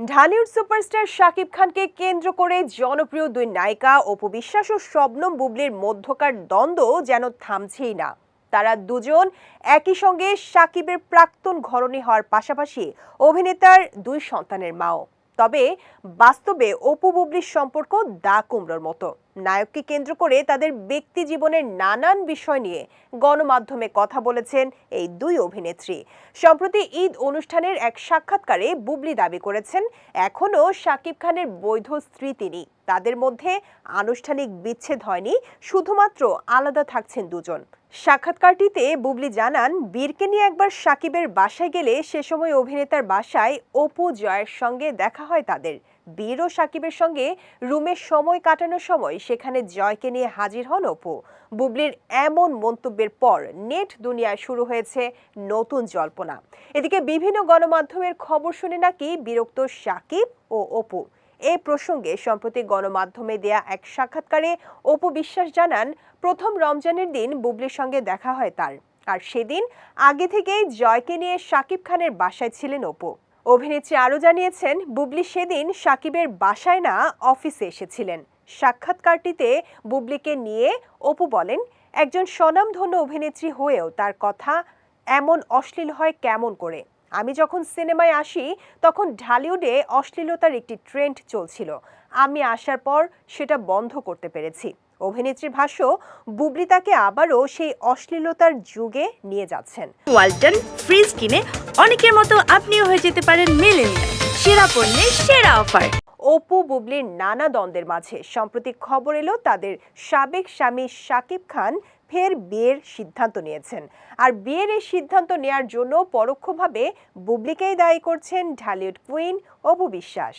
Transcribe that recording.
Dhallywood superstar Shakib খানকে কেন্দ্র করে জনপ্রিয় দুই নায়িকা অপু বিশ্বাস ও শবনম বুবলির মধ্যকার দ্বন্দ্ব যেন থামছেই না। তারা দুজন একই সঙ্গে শাকিবের প্রাক্তন ঘরণী হওয়ার পাশাপাশি অভিনেতার দুই সন্তানের মাও। তবে বাস্তবে অপু বুবলির সম্পর্ক দা কুমড়োর মতো। নায়ককে কেন্দ্র করে তাদের ব্যক্তি জীবনের নানান বিষয় নিয়ে গণমাধ্যমে কথা বলেছেন এই দুই অভিনেত্রী। সম্প্রতি ঈদ অনুষ্ঠানের এক সাক্ষাৎকারে বুবলি দাবি করেছেন, এখনও শাকিব খানের বৈধ স্ত্রী তিনি। তাদের মধ্যে আনুষ্ঠানিক বিচ্ছেদ হয়নি, শুধুমাত্র আলাদা থাকছেন দুজন। সাক্ষাৎকারটিতে বুবলি জানান, বীরকে নিয়ে একবার সাকিবের বাসায় গেলে সে সময় অভিনেতার বাসায় অপু জয়ের সঙ্গে দেখা হয় তাদের। বীর ও সাকিবের সঙ্গে রুমে সময় কাটানোর সময় সেখানে জয়কে নিয়ে হাজির হন অপু। বুবলির এমন মন্তব্যের পর নেট দুনিয়ায় শুরু হয়েছে নতুন জল্পনা। এদিকে বিভিন্ন গণমাধ্যমের খবর শুনে নাকি বিরক্ত সাকিব ও অপু। এ প্রসঙ্গে সম্প্রতি গণমাধ্যমে দেয়া এক সাক্ষাৎকারে অপু বিশ্বাস জানান, প্রথম রমজানের দিন বুবলির সঙ্গে দেখা হয় তার। আর সেদিন আগে থেকেই জয়কে নিয়ে শাকিব খানের বাসায় ছিলেন অপু। অভিনেত্রী আরও জানিয়েছেন, বুবলি সেদিন সাকিবের বাসায় না অফিসে এসেছিলেন। সাক্ষাৎকারটিতে বুবলিকে নিয়ে অপু বলেন, একজন স্বনামধন্য অভিনেত্রী হয়েও তার কথা এমন অশ্লীল হয় কেমন করে? আমি যখন সিনেমায় আসি, তখন ঢালিউডে অশ্লীলতার একটি ট্রেন্ড চলছিল। আমি আসার পর সেটা বন্ধ করতে পেরেছি। অভিনেত্রীর ভাষ্য বুবলি তাকে আবারও সেই অশ্লীলতার যুগে নিয়ে যাচ্ছেন। ওয়ালটন ফ্রিজ কিনে অনেকের মতো আপনিও হয়ে যেতে পারেন মেলেনিয়া সেরা পণ্যের সেরা অফার। অপু বুবলির নানা দ্বন্দ্বের মাঝে সম্প্রতি খবর এলো তাদের সাবেক স্বামী শাকিব খান ফের বিয়ের সিদ্ধান্ত নিয়েছেন। আর বিয়ের এই সিদ্ধান্ত নেয়ার জন্য পরোক্ষভাবে বুবলিকেই দায়ী করছেন ঢালিউড কুইন অপু বিশ্বাস।